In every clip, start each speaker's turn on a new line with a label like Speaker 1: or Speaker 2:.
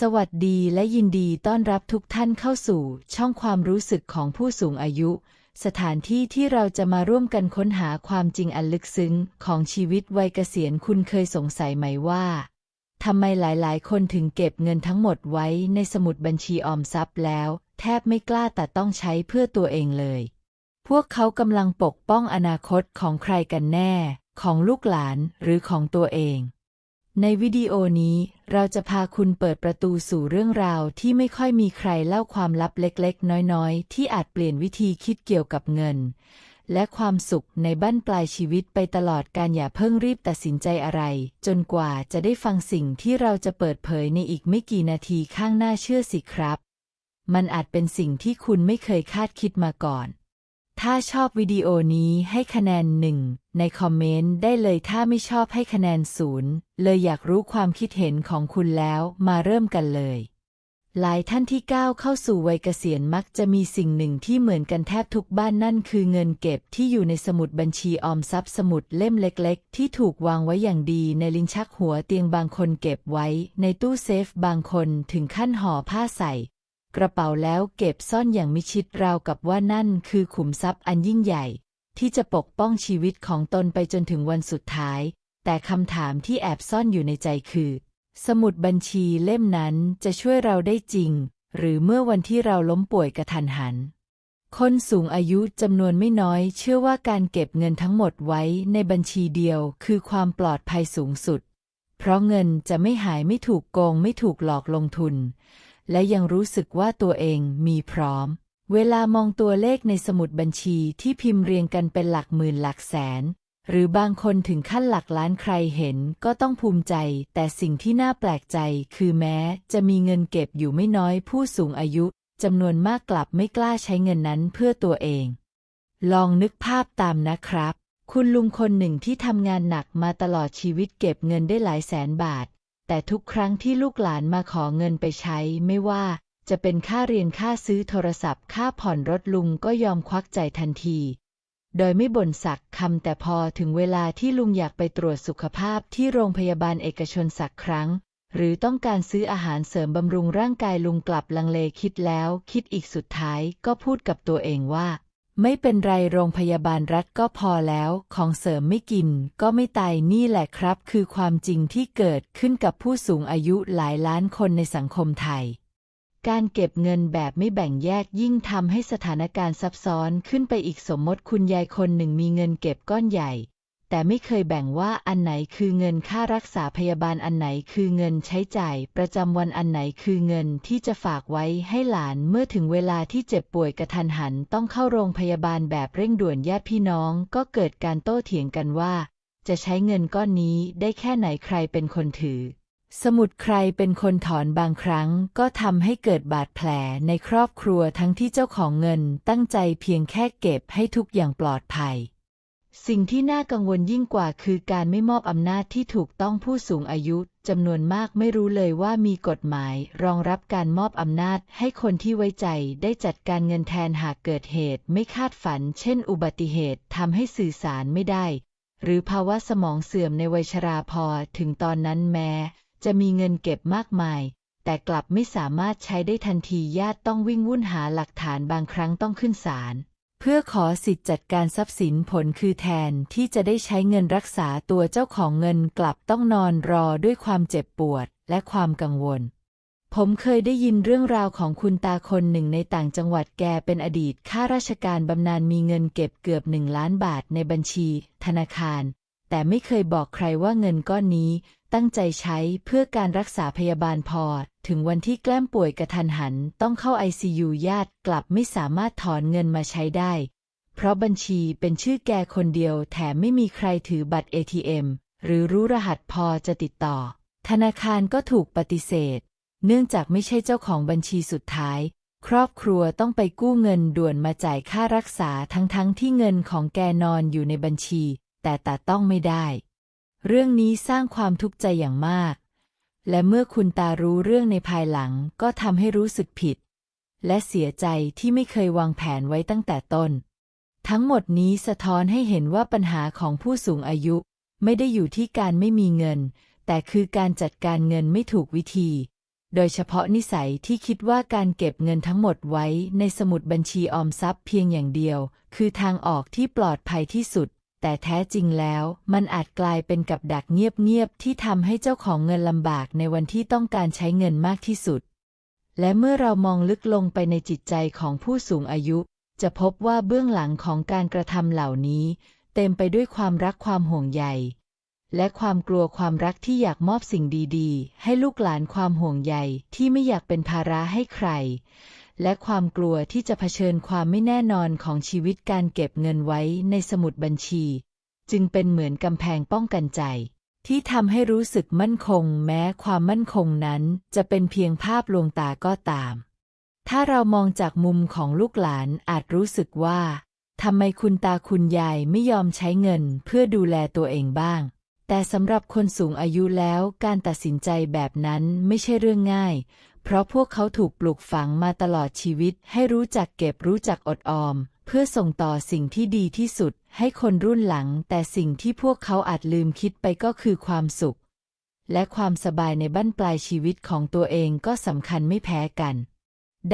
Speaker 1: สวัสดีและยินดีต้อนรับทุกท่านเข้าสู่ช่องความรู้สึกของผู้สูงอายุ สถานที่ที่เราจะมาร่วมกันค้นหาความจริงอันลึกซึ้ง ของชีวิตวัยเกษียณคุณเคยสงสัยไหมว่าทำไมหลายๆ คนถึงเก็บเงินทั้งหมดไว้ในสมุดบัญชีออมทรัพย์แล้ว แทบไม่กล้าแต่ต้องใช้เพื่อตัวเองเลย พวกเขากำลังปกป้องอนาคตของใครกันแน่ ของลูกหลานหรือของตัวเอง ในวิดีโอนี้เราจะพาคุณเปิดประตูสู่เรื่องราวที่ไม่ค่อยมีใครเล่าความลับเล็กๆ น้อยๆ ที่อาจเปลี่ยนวิธีคิดเกี่ยวกับเงิน และความสุขในบั้นปลายชีวิตไปตลอดการอย่าเพิ่งรีบตัดสินใจอะไร จนกว่าจะได้ฟังสิ่งที่เราจะเปิดเผยในอีกไม่กี่นาทีข้างหน้าเชื่อสิครับ มันอาจเป็นสิ่งที่คุณไม่เคยคาดคิดมาก่อน ถ้าชอบวิดีโอนี้ให้คะแนนหนึ่งในคอมเมนต์ได้เลยถ้าไม่ชอบให้คะแนนศูนย์เลยอยากรู้ความคิดเห็นของคุณแล้วมาเริ่มกันเลย หลายท่านที่ก้าวเข้าสู่วัยเกษียณมักจะมีสิ่งหนึ่งที่เหมือนกันแทบทุกบ้านนั่นคือเงินเก็บที่อยู่ในสมุดบัญชีออมทรัพย์สมุดเล่มเล็ก ๆ ที่ถูกวางไว้อย่างดีในลิ้นชักหัวเตียงบางคนเก็บไว้ ในตู้เซฟบางคนถึงขั้นห่อผ้าใส่ กระเป๋าแล้วเก็บซ่อนอย่างมิชิดราวกับว่านั่นคือขุมทรัพย์อันยิ่งใหญ่ ที่จะปกป้องชีวิตของตนไปจนถึงวันสุดท้าย แต่คำถามที่แอบซ่อนอยู่ในใจคือ สมุดบัญชีเล่มนั้นจะช่วยเราได้จริง หรือเมื่อวันที่เราล้มป่วยกระทันหัน คนสูงอายุจำนวนไม่น้อย เชื่อว่าการเก็บเงินทั้งหมดไว้ในบัญชีเดียวคือความปลอดภัยสูงสุด เพราะเงินจะไม่หายไม่ถูกโกงไม่ถูกหลอกลงทุน และยังรู้สึกว่าตัวเองมีพร้อม เวลามองตัวเลขในสมุดบัญชีที่พิมพ์เรียงกันเป็นหลักหมื่นหลักแสน หรือบางคนถึงขั้นหลักล้านใครเห็นก็ต้องภูมิใจ แต่สิ่งที่น่าแปลกใจ คือแม้จะมีเงินเก็บอยู่ไม่น้อยผู้สูงอายุจำนวนมากกลับไม่กล้าใช้เงินนั้นเพื่อตัวเอง ลองนึกภาพตามนะครับ คุณลุงคนหนึ่งที่ทำงานหนักมาตลอดชีวิตเก็บเงินได้หลายแสนบาท แต่ทุกครั้งที่ลูกหลานมาขอเงินไปใช้ไม่ว่าจะเป็นค่าเรียนค่าซื้อโทรศัพท์ ค่าผ่อนรถลุงก็ยอมควักใจทันที โดยไม่บ่นสักคำแต่พอถึงเวลาที่ลุงอยากไปตรวจสุขภาพที่โรงพยาบาลเอกชนสักครั้ง หรือต้องการซื้ออาหารเสริมบำรุงร่างกายลุงกลับลังเลคิดแล้ว คิดอีกสุดท้ายก็พูดกับตัวเองว่า ไม่เป็นไรโรงพยาบาลรัฐก็พอแล้ว ของเสริมไม่กินก็ไม่ตายนี่แหละครับ คือความจริงที่เกิดขึ้นกับผู้สูงอายุหลายล้านคนในสังคมไทย การเก็บเงินแบบไม่แบ่งแยกยิ่งทำให้สถานการณ์ซับซ้อนขึ้นไปอีกสมมติคุณยายคนหนึ่งมีเงินเก็บก้อนใหญ่ แต่ไม่เคยแบ่งว่าอันไหนคือเงินค่ารักษาพยาบาลอันไหนคือเงินใช้จ่าย ประจำวันอันไหนคือเงินที่จะฝากไว้ให้หลานเมื่อถึงเวลาที่เจ็บป่วยกระทันหันต้องเข้าโรงพยาบาลแบบเร่งด่วนญาติพี่น้อง ก็เกิดการโต้เถียงกันว่า จะใช้เงินก้อนนี้ได้แค่ไหนใครเป็นคนถือ สมุดใครเป็นคนถอนบางครั้ง ก็ทำให้เกิดบาดแผลในครอบครัวทั้งที่เจ้าของเงินตั้งใจเพียงแค่เก็บให้ทุกอย่างปลอดภัย สิ่งที่น่ากังวลยิ่งกว่าคือการไม่มอบอำนาจที่ถูกต้องผู้สูงอายุจำนวนมากไม่รู้เลยว่ามีกฎหมาย รองรับการมอบอำนาจให้คนที่ไว้ใจได้จัดการเงินแทนหากเกิดเหตุไม่คาดฝัน เช่น อุบัติเหตุทำให้สื่อสารไม่ได้ หรือภาวะสมองเสื่อมในวัยชราพอถึงตอนนั้นแม้ จะมีเงินเก็บมากมาย แต่กลับไม่สามารถใช้ได้ทันทีญาติต้องวิ่งวุ่นหาหลักฐานบางครั้งต้องขึ้นศาล เพื่อขอสิทธิ์จัดการทรัพย์สินผลคือแทนที่จะได้ใช้เงินรักษาตัวเจ้าของเงินกลับต้องนอนรอด้วยความเจ็บปวดและความกังวล ผมเคยได้ยินเรื่องราวของคุณตาคนหนึ่งในต่างจังหวัดแกเป็นอดีตข้าราชการบำนาญมีเงินเก็บเกือบหนึ่งล้านบาทในบัญชี ธนาคาร แต่ไม่เคยบอกใครว่าเงินก้อนนี้ตั้งใจใช้เพื่อการรักษาพยาบาลพอ ถึงวันที่แกล้มป่วยกระทันหัน ต้องเข้าไอซียูญาติกลับไม่สามารถถอนเงินมาใช้ได้ เพราะบัญชีเป็นชื่อแกคนเดียว แถมไม่มีใครถือบัตร ATM หรือรู้รหัสพอจะติดต่อ ธนาคารก็ถูกปฏิเสธ เนื่องจากไม่ใช่เจ้าของบัญชีสุดท้าย ครอบครัวต้องไปกู้เงินด่วนมาจ่ายค่ารักษาทั้งๆทที่เงินของแกนอนอยู่ในบัญชี แต่ตาต้องไม่ได้ เรื่องนี้สร้างความทุกข์ใจอย่างมาก และเมื่อคุณตารู้เรื่องในภายหลังก็ทำให้รู้สึกผิด และเสียใจที่ไม่เคยวางแผนไว้ตั้งแต่ต้น ทั้งหมดนี้สะท้อนให้เห็นว่าปัญหาของผู้สูงอายุ ไม่ได้อยู่ที่การไม่มีเงิน แต่คือการจัดการเงินไม่ถูกวิธีโดยเฉพาะนิสัยที่คิดว่าการเก็บเงินทั้งหมดไว้ในสมุดบัญชีออมทรัพย์เพียงอย่างเดียว คือทางออกที่ปลอดภัยที่สุด แต่แท้จริงแล้วมันอาจกลายเป็นกับดักเงียบๆที่ทำให้เจ้าของเงินลำบากในวันที่ต้องการใช้เงินมากที่สุด และเมื่อเรามองลึกลงไปในจิตใจของผู้สูงอายุ จะพบว่าเบื้องหลังของการกระทำเหล่านี้ เต็มไปด้วยความรักความห่วงใย และความกลัวความรักที่อยากมอบสิ่งดีๆ ให้ลูกหลานความห่วงใยที่ไม่อยากเป็นภาระให้ใคร และความกลัวที่จะเผชิญความไม่แน่นอนของชีวิตการเก็บเงินไว้ในสมุดบัญชี จึงเป็นเหมือนกำแพงป้องกันใจ ที่ทำให้รู้สึกมั่นคง แม้ความมั่นคงนั้นจะเป็นเพียงภาพลวงตาก็ตาม ถ้าเรามองจากมุมของลูกหลานอาจรู้สึกว่าทำไมคุณตาคุณยายไม่ยอมใช้เงินเพื่อดูแลตัวเองบ้าง แต่สำหรับคนสูงอายุแล้วการตัดสินใจแบบนั้นไม่ใช่เรื่องง่าย เพราะพวกเขาถูกปลูกฝังมาตลอดชีวิตให้รู้จักเก็บรู้จักอดออม เพื่อส่งต่อสิ่งที่ดีที่สุดให้คนรุ่นหลัง แต่สิ่งที่พวกเขาอาจลืมคิดไปก็คือความสุข และความสบายในบั้นปลายชีวิตของตัวเองก็สำคัญไม่แพ้กัน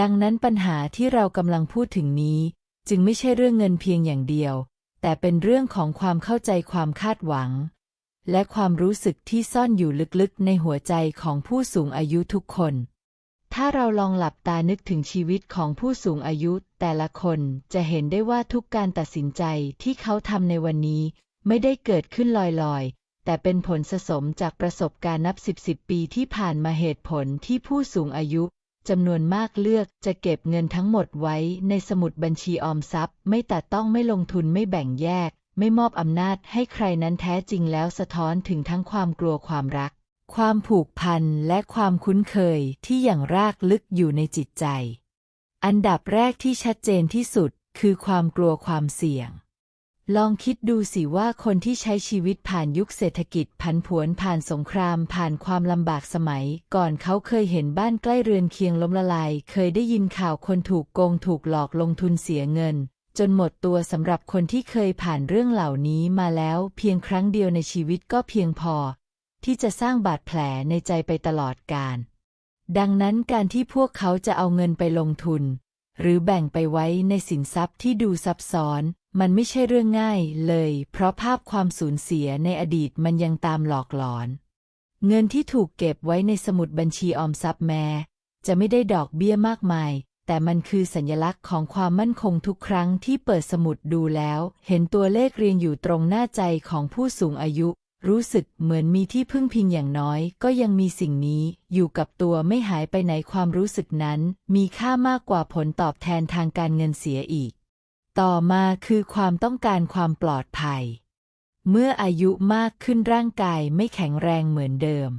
Speaker 1: ดังนั้นปัญหาที่เรากำลังพูดถึงนี้ จึงไม่ใช่เรื่องเงินเพียงอย่างเดียว แต่เป็นเรื่องของความเข้าใจความคาดหวัง และความรู้สึกที่ซ่อนอยู่ลึกๆในหัวใจของผู้สูงอายุทุกคน ถ้าเราลองหลับตานึกถึงชีวิตของผู้สูงอายุ แต่ละคนจะเห็นได้ว่าทุกการตัดสินใจที่เขาทำในวันนี้ ไม่ได้เกิดขึ้นลอยๆ แต่เป็นผลสะสมจากประสบการณ์นับสิบสิบปีที่ผ่านมาเหตุผลที่ผู้สูงอายุจำนวนมากเลือกจะเก็บเงินทั้งหมดไว้ในสมุดบัญชีออมทรัพย์ ไม่แต่ต้องไม่ลงทุนไม่แบ่งแยก ไม่มอบอำนาจให้ใครนั้นแท้จริงแล้วสะท้อนถึงทั้งความกลัวความรัก ความผูกพันและความคุ้นเคยที่อย่างรากลึกอยู่ในจิตใจ อันดับแรกที่ชัดเจนที่สุดคือความกลัวความเสี่ยง ลองคิดดูสิว่าคนที่ใช้ชีวิตผ่านยุคเศรษฐกิจผันผวนผ่านสงคราม ผ่านความลำบากสมัย ก่อนเขาเคยเห็นบ้านใกล้เรือนเคียงล้มละลาย เคยได้ยินข่าวคนถูกโกงถูกหลอกลงทุนเสียเงิน จนหมดตัวสำหรับคนที่เคยผ่านเรื่องเหล่านี้มาแล้ว เพียงครั้งเดียวในชีวิตก็เพียงพอ ที่จะสร้างบาดแผลในใจไปตลอดกาลดังนั้นการที่พวกเขาจะเอาเงินไปลงทุน หรือแบ่งไปไว้ในสินทรัพย์ที่ดูซับซ้อน มันไม่ใช่เรื่องง่ายเลย เพราะภาพความสูญเสียในอดีตมันยังตามหลอกหลอน เงินที่ถูกเก็บไว้ในสมุดบัญชีออมทรัพย์แม้จะไม่ได้ดอกเบี้ยมากมาย แต่มันคือสัญลักษณ์ของความมั่นคงทุกครั้งที่เปิดสมุดดูแล้ว เห็นตัวเลขเรียงอยู่ตรงหน้าใจของผู้สูงอายุ รู้สึกเหมือนมีที่พึ่งพิงอย่างน้อย ก็ยังมีสิ่งนี้อยู่กับตัวไม่หายไปไหนความรู้สึกนั้น มีค่ามากกว่าผลตอบแทนทางการเงินเสียอีก ต่อมาคือความต้องการความปลอดภัย เมื่ออายุมากขึ้นร่างกายไม่แข็งแรงเหมือนเดิม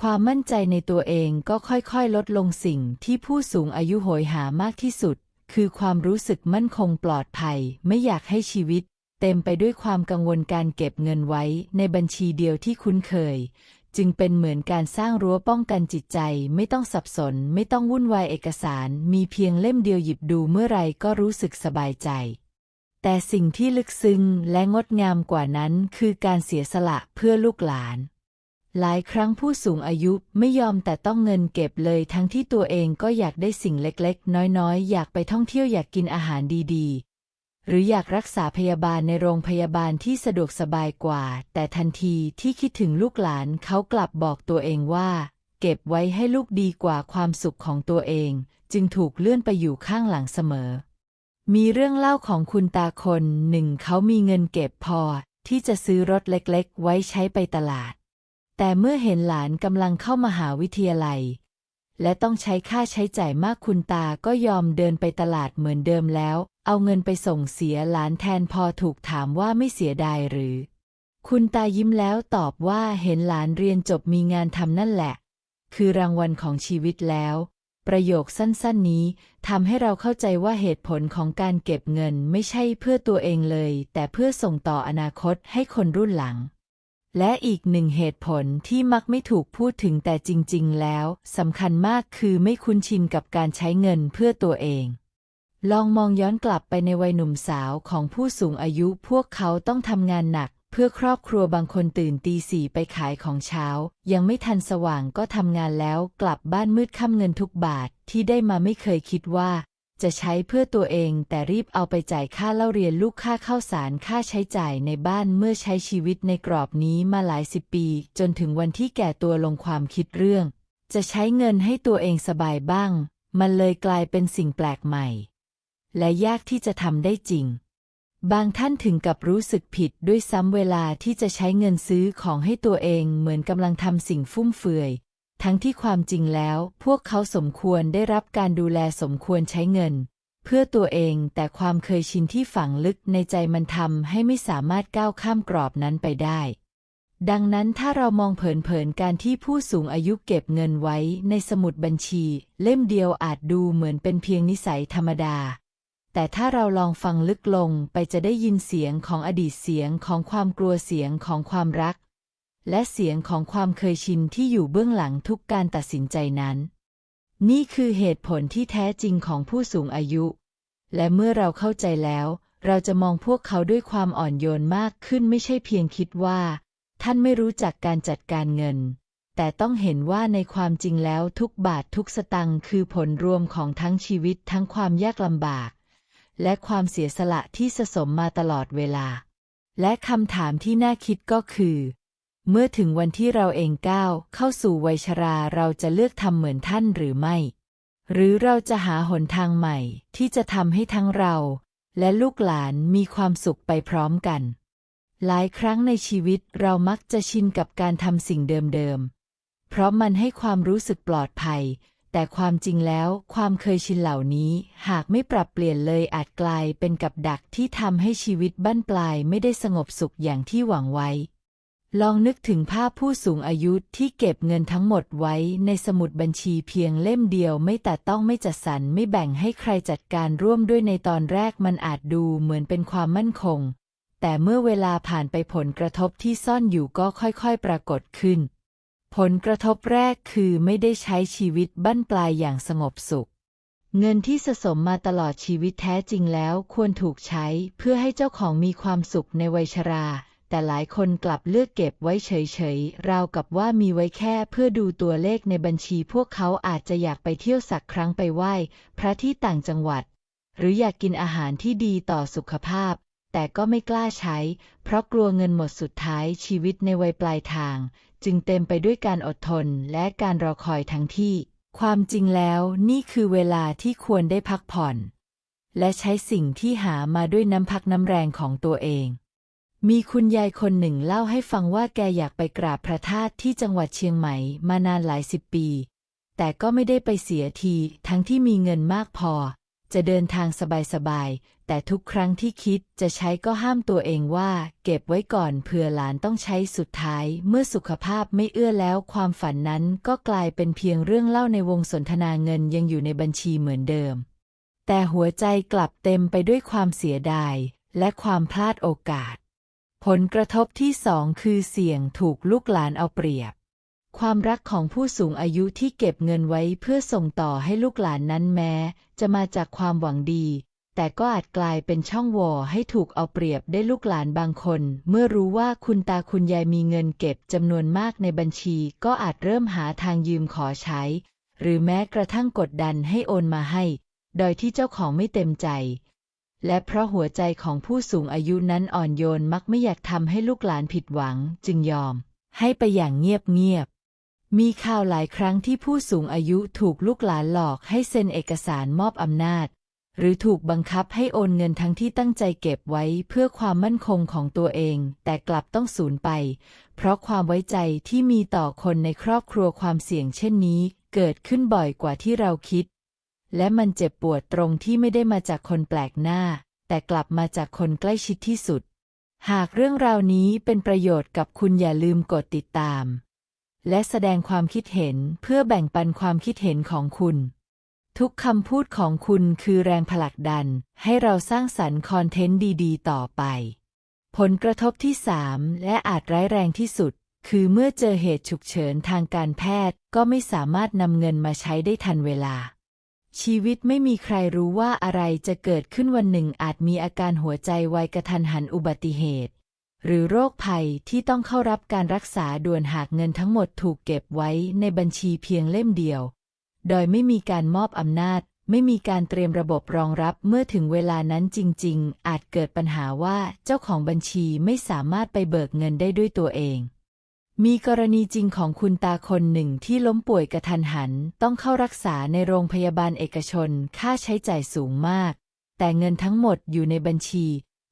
Speaker 1: ความมั่นใจในตัวเองก็ค่อยๆ ลดลงสิ่งที่ผู้สูงอายุโหยหามากที่สุด คือความรู้สึกมั่นคงปลอดภัยไม่อยากให้ชีวิต เต็มไปด้วยความกังวลการเก็บเงินไว้ในบัญชีเดียวที่คุ้นเคย จึงเป็นเหมือนการสร้างรั้วป้องกันจิตใจ ไม่ต้องสับสน ไม่ต้องวุ่นวายเอกสาร มีเพียงเล่มเดียวหยิบดูเมื่อไรก็รู้สึกสบายใจ แต่สิ่งที่ลึกซึ้งและงดงามกว่านั้นคือการเสียสละเพื่อลูกหลานหลายครั้งผู้สูงอายุไม่ยอมแต่ต้องเงินเก็บเลยทั้งที่ตัวเองก็อยากได้สิ่งเล็กๆ น้อยๆ อยากไปท่องเที่ยวอยากกินอาหารดีๆ หรืออยากรักษาพยาบาลในโรงพยาบาลที่สะดวกสบายกว่า แต่ทันทีที่คิดถึงลูกหลานเขากลับบอกตัวเองว่า เก็บไว้ให้ลูกดีกว่าความสุขของตัวเอง จึงถูกเลื่อนไปอยู่ข้างหลังเสมอ มีเรื่องเล่าของคุณตาคนหนึ่งเขามีเงินเก็บพอที่จะซื้อรถเล็กๆ ไว้ใช้ไปตลาด แต่เมื่อเห็นหลานกำลังเข้ามหาวิทยาลัย และต้องใช้ค่าใช้จ่ายมากคุณตาก็ยอมเดินไปตลาดเหมือนเดิมแล้ว เอาเงินไปส่งเสียหลานแทนพอถูกถามว่าไม่เสียดายหรือ คุณตายิ้มแล้วตอบว่าเห็นหลานเรียนจบมีงานทำนั่นแหละ คือรางวัลของชีวิตแล้ว ประโยคสั้นๆนี้ทำให้เราเข้าใจว่าเหตุผลของการเก็บเงินไม่ใช่เพื่อตัวเองเลย แต่เพื่อส่งต่ออนาคตให้คนรุ่นหลัง และอีกหนึ่งเหตุผลที่มักไม่ถูกพูดถึงแต่จริง ๆ แล้วสำคัญมากคือไม่คุ้นชินกับการใช้เงินเพื่อตัวเอง ลองมองย้อนกลับไปในวัยหนุ่มสาวของผู้สูงอายุพวกเขาต้องทำงานหนัก เพื่อครอบครัวบางคนตื่นตีสี่ไปขายของเช้า ยังไม่ทันสว่างก็ทำงานแล้วกลับบ้านมืดค่ำเงินทุกบาทที่ได้มาไม่เคยคิดว่า จะใช้เพื่อตัวเองแต่รีบเอาไปจ่ายค่าเล่าเรียนลูกค่าเข้าสารค่าใช้จ่ายในบ้านเมื่อใช้ชีวิตในกรอบนี้มาหลายสิบปี จนถึงวันที่แก่ตัวลงความคิดเรื่อง จะใช้เงินให้ตัวเองสบายบ้าง มันเลยกลายเป็นสิ่งแปลกใหม่ และยากที่จะทำได้จริง บางท่านถึงกับรู้สึกผิดด้วยซ้ำเวลาที่จะใช้เงินซื้อของให้ตัวเองเหมือนกำลังทำสิ่งฟุ่มเฟือย ทั้งที่ความจริงแล้ว พวกเขาสมควรได้รับการดูแลสมควรใช้เงิน เพื่อตัวเองแต่ความเคยชินที่ฝังลึกในใจมันทำให้ไม่สามารถก้าวข้ามกรอบนั้นไปได้ ดังนั้นถ้าเรามองเผินๆการที่ผู้สูงอายุเก็บเงินไว้ในสมุดบัญชี เล่มเดียวอาจดูเหมือนเป็นเพียงนิสัยธรรมดาแต่ถ้าเราลองฟังลึกลงไปจะได้ยินเสียงของอดีตเสียงของความกลัวเสียงของความรัก และเสียงของความเคยชินที่อยู่เบื้องหลังทุกการตัดสินใจนั้น นี่คือเหตุผลที่แท้จริงของผู้สูงอายุ และเมื่อเราเข้าใจแล้ว เราจะมองพวกเขาด้วยความอ่อนโยนมากขึ้นไม่ใช่เพียงคิดว่า ท่านไม่รู้จักการจัดการเงิน แต่ต้องเห็นว่าในความจริงแล้วทุกบาททุกสตังค์คือผลรวมของทั้งชีวิตทั้งความยากลำบาก และความเสียสละที่สะสมมาตลอดเวลา และคำถามที่น่าคิดก็คือ เมื่อถึงวันที่เราเองก้าวเข้าสู่วัยชราเราจะเลือกทำเหมือนท่านหรือไม่ หรือเราจะหาหนทางใหม่ที่จะทำให้ทั้งเรา และลูกหลานมีความสุขไปพร้อมกัน หลายครั้งในชีวิตเรามักจะชินกับการทำสิ่งเดิมๆ เพราะมันให้ความรู้สึกปลอดภัย แต่ความจริงแล้วความเคยชินเหล่านี้หากไม่ปรับเปลี่ยนเลยอาจกลายเป็นกับดักที่ทำให้ชีวิตบั้นปลายไม่ได้สงบสุขอย่างที่หวังไว้ ลองนึกถึงภาพผู้สูงอายุที่เก็บเงินทั้งหมดไว้ในสมุดบัญชีเพียงเล่มเดียวไม่แต่ต้องไม่จัดสรรไม่แบ่งให้ใครจัดการร่วมด้วยในตอนแรกมันอาจดูเหมือนเป็นความมั่นคง แต่เมื่อเวลาผ่านไปผลกระทบที่ซ่อนอยู่ก็ค่อยๆ ปรากฏขึ้น ผลกระทบแรกคือไม่ได้ใช้ชีวิตบั้นปลายอย่างสงบสุข เงินที่สะสมมาตลอดชีวิตแท้จริงแล้วควรถูกใช้เพื่อให้เจ้าของมีความสุขในวัยชรา แต่หลายคนกลับเลือกเก็บไว้เฉยๆ ราวกับว่ามีไว้แค่เพื่อดูตัวเลขในบัญชีพวกเขาอาจจะอยากไปเที่ยวสักครั้งไปไหว้ พระที่ต่างจังหวัด หรืออยากกินอาหารที่ดีต่อสุขภาพ แต่ก็ไม่กล้าใช้ เพราะกลัวเงินหมดสุดท้ายชีวิตในวัยปลายทาง จึงเต็มไปด้วยการอดทนและการรอคอยทั้งที่ ความจริงแล้วนี่คือเวลาที่ควรได้พักผ่อน และใช้สิ่งที่หามาด้วยน้ำพักน้ำแรงของตัวเอง มีคุณยายคนหนึ่งเล่าให้ฟังว่าแกอยากไปกราบพระธาตุที่จังหวัดเชียงใหม่มานานหลายสิบปี แต่ก็ไม่ได้ไปเสียที ทั้งที่มีเงินมากพอ จะเดินทางสบายๆ แต่ทุกครั้งที่คิดจะใช้ก็ห้ามตัวเองว่า เก็บไว้ก่อนเผื่อหลานต้องใช้สุดท้าย เมื่อสุขภาพไม่เอื้อแล้วความฝันนั้นก็กลายเป็นเพียงเรื่องเล่าในวงสนทนาเงินยังอยู่ในบัญชีเหมือนเดิม แต่หัวใจกลับเต็มไปด้วยความเสียดายและความพลาดโอกาส ผลกระทบที่สองคือเสี่ยงถูกลูกหลานเอาเปรียบ ความรักของผู้สูงอายุที่เก็บเงินไว้เพื่อส่งต่อให้ลูกหลานนั้นแม้ จะมาจากความหวังดี แต่ก็อาจกลายเป็นช่องโหว่ให้ถูกเอาเปรียบได้ลูกหลานบางคน เมื่อรู้ว่าคุณตาคุณยายมีเงินเก็บจำนวนมากในบัญชี ก็อาจเริ่มหาทางยืมขอใช้ หรือแม้กระทั่งกดดันให้โอนมาให้ โดยที่เจ้าของไม่เต็มใจ และเพราะหัวใจของผู้สูงอายุนั้นอ่อนโยนมักไม่อยากทำให้ลูกหลานผิดหวังจึงยอม ให้ไปอย่างเงียบๆ มีข่าวหลายครั้งที่ผู้สูงอายุถูกลูกหลานหลอกให้เซ็นเอกสารมอบอำนาจ หรือถูกบังคับให้โอนเงินทั้งที่ตั้งใจเก็บไว้เพื่อความมั่นคงของตัวเอง แต่กลับต้องสูญไป เพราะความไว้ใจที่มีต่อคนในครอบครัวความเสี่ยงเช่นนี้ เกิดขึ้นบ่อยกว่าที่เราคิด และมันเจ็บปวดตรงที่ไม่ได้มาจากคนแปลกหน้า แต่กลับมาจากคนใกล้ชิดที่สุด หากเรื่องราวนี้เป็นประโยชน์กับคุณอย่าลืมกดติดตาม และแสดงความคิดเห็นเพื่อแบ่งปันความคิดเห็นของคุณ ทุกคำพูดของคุณคือแรงผลักดัน ให้เราสร้างสรรค์คอนเทนต์ดีๆ ต่อไป ผลกระทบที่ 3 และอาจร้ายแรงที่สุดคือเมื่อเจอเหตุฉุกเฉินทางการแพทย์ก็ไม่สามารถนำเงินมาใช้ได้ทันเวลา ชีวิตไม่มีใครรู้ว่าอะไรจะเกิดขึ้นวันหนึ่งอาจมีอาการหัวใจวายกระทันหันอุบัติเหตุ หรือโรคภัยที่ต้องเข้ารับการรักษาด่วนหากเงินทั้งหมดถูกเก็บไว้ในบัญชีเพียงเล่มเดียว โดยไม่มีการมอบอำนาจ ไม่มีการเตรียมระบบรองรับเมื่อถึงเวลานั้นจริง ๆ อาจเกิดปัญหาว่าเจ้าของบัญชีไม่สามารถไปเบิกเงินได้ด้วยตัวเอง มีกรณีจริงของคุณตาคนหนึ่งที่ล้มป่วยกระทันหัน ต้องเข้ารักษาในโรงพยาบาลเอกชน ค่าใช้จ่ายสูงมาก แต่เงินทั้งหมดอยู่ในบัญชี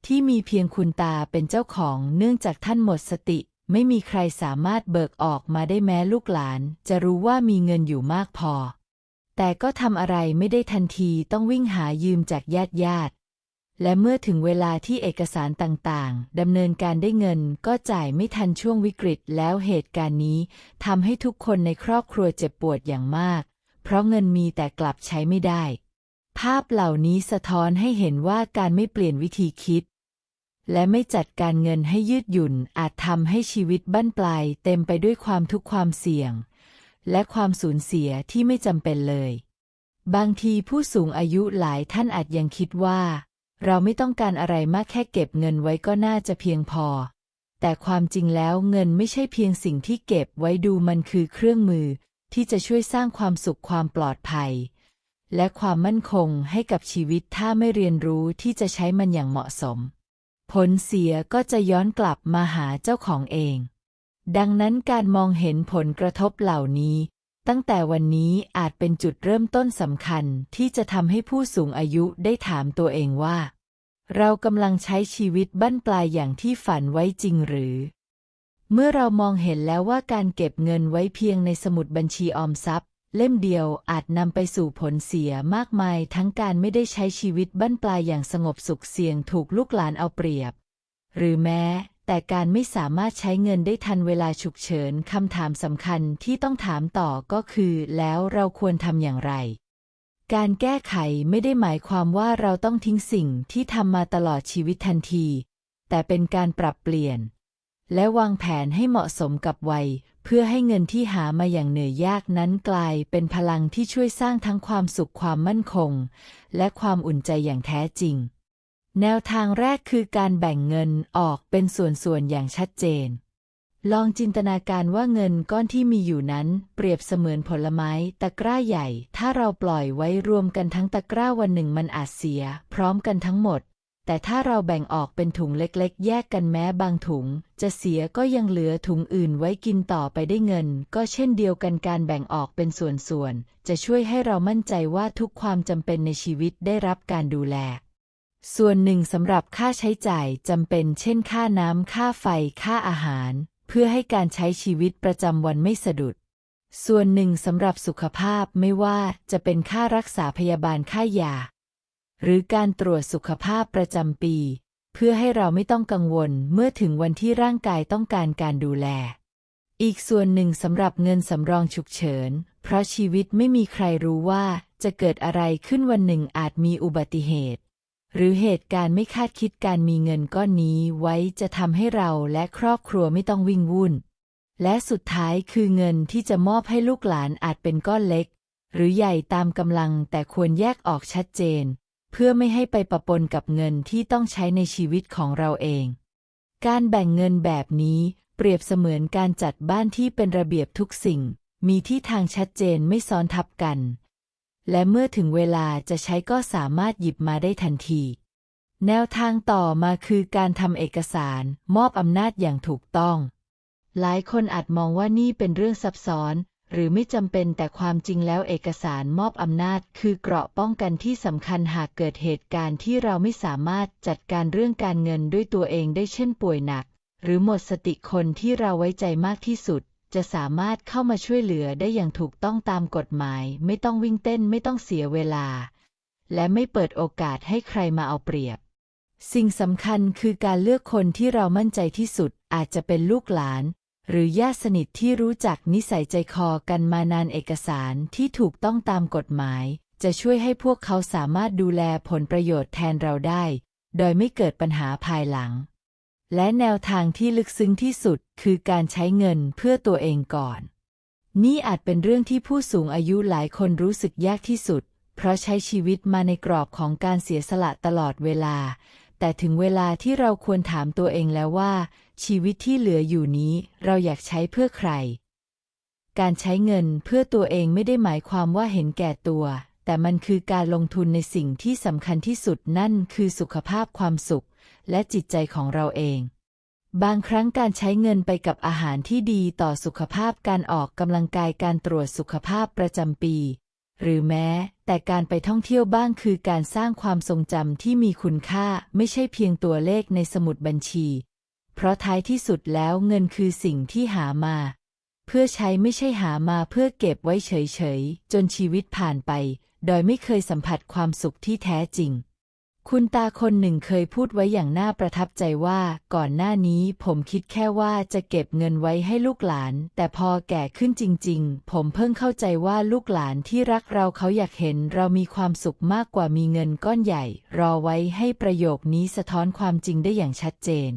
Speaker 1: ที่มีเพียงคุณตาเป็นเจ้าของเนื่องจากท่านหมดสติ ไม่มีใครสามารถเบิกออกมาได้แม้ลูกหลาน จะรู้ว่ามีเงินอยู่มากพอ แต่ก็ทำอะไรไม่ได้ทันทีต้องวิ่งหายืมจากญาติญาติ และเมื่อถึงเวลาที่เอกสารต่างๆดำเนินการได้เงินก็จ่ายไม่ทันช่วงวิกฤตแล้วเหตุการณ์นี้ทำให้ทุกคนในครอบครัวเจ็บปวดอย่างมาก เพราะเงินมีแต่กลับใช้ไม่ได้ ภาพเหล่านี้สะท้อนให้เห็นว่าการไม่เปลี่ยนวิธีคิด และไม่จัดการเงินให้ยืดหยุ่นอาจทำให้ชีวิตบั้นปลายเต็มไปด้วยความทุกข์ความเสี่ยง และความสูญเสียที่ไม่จำเป็นเลย บางทีผู้สูงอายุหลายท่านอาจยังคิดว่า เราไม่ต้องการอะไรมากแค่เก็บเงินไว้ก็น่าจะเพียงพอ แต่ความจริงแล้วเงินไม่ใช่เพียงสิ่งที่เก็บไว้ดูมันคือเครื่องมือ ที่จะช่วยสร้างความสุขความปลอดภัย และความมั่นคงให้กับชีวิตถ้าไม่เรียนรู้ที่จะใช้มันอย่างเหมาะสม ผลเสียก็จะย้อนกลับมาหาเจ้าของเอง ดังนั้นการมองเห็นผลกระทบเหล่านี้ ตั้งแต่วันนี้อาจเป็นจุดเริ่มต้นสำคัญที่จะทำให้ผู้สูงอายุได้ถามตัวเองว่า เรากำลังใช้ชีวิตบั้นปลายอย่างที่ฝันไว้จริงหรือ เมื่อเรามองเห็นแล้วว่าการเก็บเงินไว้เพียงในสมุดบัญชีออมทรัพย์ เล่มเดียวอาจนำไปสู่ผลเสียมากมาย ทั้งการไม่ได้ใช้ชีวิตบั้นปลายอย่างสงบสุขเสี่ยงถูกลูกหลานเอาเปรียบ หรือแม้ แต่การไม่สามารถใช้เงินได้ทันเวลาฉุกเฉินคำถามสำคัญที่ต้องถามต่อก็คือ แล้วเราควรทำอย่างไร การแก้ไขไม่ได้หมายความว่าเราต้องทิ้งสิ่งที่ทำมาตลอดชีวิตทันที แต่เป็นการปรับเปลี่ยน และวางแผนให้เหมาะสมกับวัย เพื่อให้เงินที่หามาอย่างเหนื่อยยากนั้นกลายเป็นพลังที่ช่วยสร้างทั้งความสุขความมั่นคง และความอุ่นใจอย่างแท้จริง แนวทางแรกคือการแบ่งเงินออกเป็นส่วนๆอย่างชัดเจน ลองจินตนาการว่าเงินก้อนที่มีอยู่นั้น เปรียบเสมือนผลไม้ตะกร้าใหญ่ ถ้าเราปล่อยไว้รวมกันทั้งตะกร้าวันหนึ่งมันอาจเสีย พร้อมกันทั้งหมด แต่ถ้าเราแบ่งออกเป็นถุงเล็กๆ แยกกันแม้บางถุง จะเสียก็ยังเหลือถุงอื่นไว้กินต่อไปได้เงิน ก็เช่นเดียวกันการแบ่งออกเป็นส่วนๆจะช่วยให้เรามั่นใจว่าทุกความจำเป็นในชีวิตได้รับการดูแล ส่วนหนึ่งสำหรับค่าใช้จ่ายจำเป็นเช่นค่าน้ำค่าไฟค่าอาหาร เพื่อให้การใช้ชีวิตประจำวันไม่สะดุด ส่วนหนึ่งสำหรับสุขภาพไม่ว่าจะเป็นค่ารักษาพยาบาลค่ายา หรือการตรวจสุขภาพประจำปี เพื่อให้เราไม่ต้องกังวลเมื่อถึงวันที่ร่างกายต้องการการดูแล อีกส่วนหนึ่งสำหรับเงินสำรองฉุกเฉิน เพราะชีวิตไม่มีใครรู้ว่าจะเกิดอะไรขึ้นวันหนึ่งอาจมีอุบัติเหตุ หรือเหตุการณ์ไม่คาดคิดการมีเงินก้อนนี้ไว้จะทำให้เราและครอบครัวไม่ต้องวิ่งวุ่น และสุดท้ายคือเงินที่จะมอบให้ลูกหลานอาจเป็นก้อนเล็ก หรือใหญ่ตามกำลังแต่ควรแยกออกชัดเจน เพื่อไม่ให้ไปประปนกับเงินที่ต้องใช้ในชีวิตของเราเอง การแบ่งเงินแบบนี้เปรียบเสมือนการจัดบ้านที่เป็นระเบียบทุกสิ่ง มีที่ทางชัดเจนไม่ซ้อนทับกัน และเมื่อถึงเวลาจะใช้ก็สามารถหยิบมาได้ทันที แนวทางต่อมาคือการทำเอกสารมอบอำนาจอย่างถูกต้อง หลายคนอาจมองว่านี่เป็นเรื่องซับซ้อน หรือไม่จำเป็นแต่ความจริงแล้วเอกสารมอบอำนาจ คือเกราะป้องกันที่สำคัญหากเกิดเหตุการณ์ที่เราไม่สามารถจัดการเรื่องการเงินด้วยตัวเองได้เช่นป่วยหนัก หรือหมดสติคนที่เราไว้ใจมากที่สุด จะสามารถเข้ามาช่วยเหลือได้อย่างถูกต้องตามกฎหมาย ไม่ต้องวิ่งเต้นไม่ต้องเสียเวลา และไม่เปิดโอกาสให้ใครมาเอาเปรียบ สิ่งสำคัญคือการเลือกคนที่เรามั่นใจที่สุดอาจจะเป็นลูกหลาน หรือญาติสนิทที่รู้จักนิสัยใจคอกันมานานเอกสารที่ถูกต้องตามกฎหมาย จะช่วยให้พวกเขาสามารถดูแลผลประโยชน์แทนเราได้ โดยไม่เกิดปัญหาภายหลัง และแนวทางที่ลึกซึ้งที่สุดคือการใช้เงินเพื่อตัวเองก่อน นี่อาจเป็นเรื่องที่ผู้สูงอายุหลายคนรู้สึกยากที่สุด เพราะใช้ชีวิตมาในกรอบของการเสียสละตลอดเวลา แต่ถึงเวลาที่เราควรถามตัวเองแล้วว่า ชีวิตที่เหลืออยู่นี้เราอยากใช้เพื่อใคร การใช้เงินเพื่อตัวเองไม่ได้หมายความว่าเห็นแก่ตัว แต่มันคือการลงทุนในสิ่งที่สำคัญที่สุดนั่นคือสุขภาพความสุข และจิตใจของเราเอง บางครั้งการใช้เงินไปกับอาหารที่ดีต่อสุขภาพการออกกำลังกายการตรวจสุขภาพประจำปี หรือแม้ แต่การไปท่องเที่ยวบ้างคือการสร้างความทรงจำที่มีคุณค่าไม่ใช่เพียงตัวเลขในสมุดบัญชี เพราะท้ายที่สุดแล้วเงินคือสิ่งที่หามา เพื่อใช้ไม่ใช่หามาเพื่อเก็บไว้เฉยๆจนชีวิตผ่านไป โดยไม่เคยสัมผัสความสุขที่แท้จริง คุณตาคนหนึ่งเคยพูดไว้อย่างน่าประทับใจว่าก่อนหน้านี้ผมคิดแค่ว่าจะเก็บเงินไว้ให้ลูกหลาน แต่พอแก่ขึ้นจริง ๆ ผมเพิ่งเข้าใจว่าลูกหลานที่รักเราเขาอยากเห็นเรามีความสุขมากกว่ามีเงินก้อนใหญ่ รอไว้ให้ประโยคนี้สะท้อนความจริงได้อย่างชัดเจน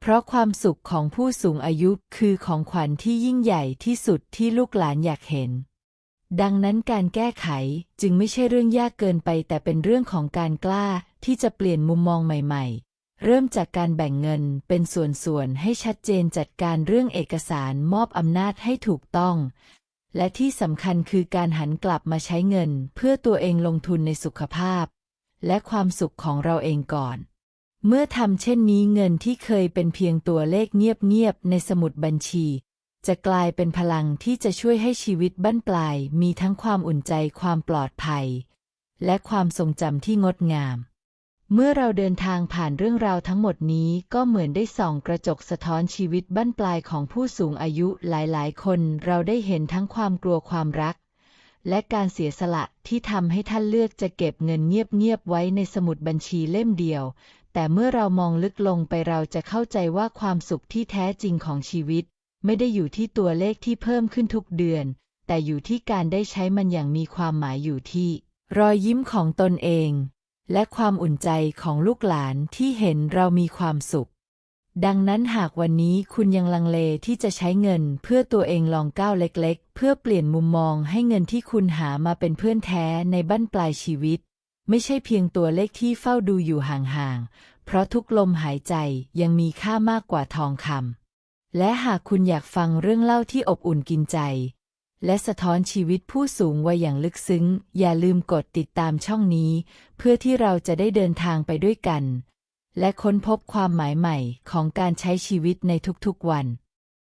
Speaker 1: เพราะความสุขของผู้สูงอายุคือของขวัญที่ยิ่งใหญ่ที่สุดที่ลูกหลานอยากเห็นดังนั้นการแก้ไขจึงไม่ใช่เรื่องยากเกินไปแต่เป็นเรื่องของการกล้า ที่จะเปลี่ยนมุมมองใหม่ ๆ เริ่มจากการแบ่งเงินเป็นส่วนๆให้ชัดเจนจัดการเรื่องเอกสารมอบอำนาจให้ถูกต้อง และที่สำคัญคือการหันกลับมาใช้เงิน เพื่อตัวเองลงทุนในสุขภาพ และความสุขของเราเองก่อน เมื่อทำเช่นนี้เงินที่เคยเป็นเพียงตัวเลขเงียบๆในสมุดบัญชี จะกลายเป็นพลังที่จะช่วยให้ชีวิตบั้นปลาย มีทั้งความอุ่นใจความปลอดภัย และความทรงจำที่งดงาม เมื่อเราเดินทางผ่านเรื่องราวทั้งหมดนี้ก็เหมือนได้ส่องกระจกสะท้อนชีวิตบั้นปลายของผู้สูงอายุหลายๆ คนเราได้เห็นทั้งความกลัวความรัก และการเสียสละที่ทำให้ท่านเลือกจะเก็บเงินเงียบ ๆ ไว้ในสมุดบัญชีเล่มเดียว แต่เมื่อเรามองลึกลงไปเราจะเข้าใจว่าความสุขที่แท้จริงของชีวิต ไม่ได้อยู่ที่ตัวเลขที่เพิ่มขึ้นทุกเดือน แต่อยู่ที่การได้ใช้มันอย่างมีความหมายอยู่ที่ รอยยิ้มของตนเอง และความอุ่นใจของลูกหลานที่เห็นเรามีความสุข ดังนั้นหากวันนี้คุณยังลังเลที่จะใช้เงินเพื่อตัวเองลองก้าวเล็ก ๆ เพื่อเปลี่ยนมุมมองให้เงินที่คุณหามาเป็นเพื่อนแท้ในบั้นปลายชีวิต ไม่ใช่เพียงตัวเลขที่เฝ้าดูอยู่ห่างๆ เพราะทุกลมหายใจยังมีค่ามากกว่าทองคำและหากคุณอยากฟังเรื่องเล่าที่อบอุ่นกินใจ และสะท้อนชีวิตผู้สูงวัยอย่างลึกซึ้ง อย่าลืมกดติดตามช่องนี้ เพื่อที่เราจะได้เดินทางไปด้วยกัน และค้นพบความหมายใหม่ของการใช้ชีวิตในทุกๆวัน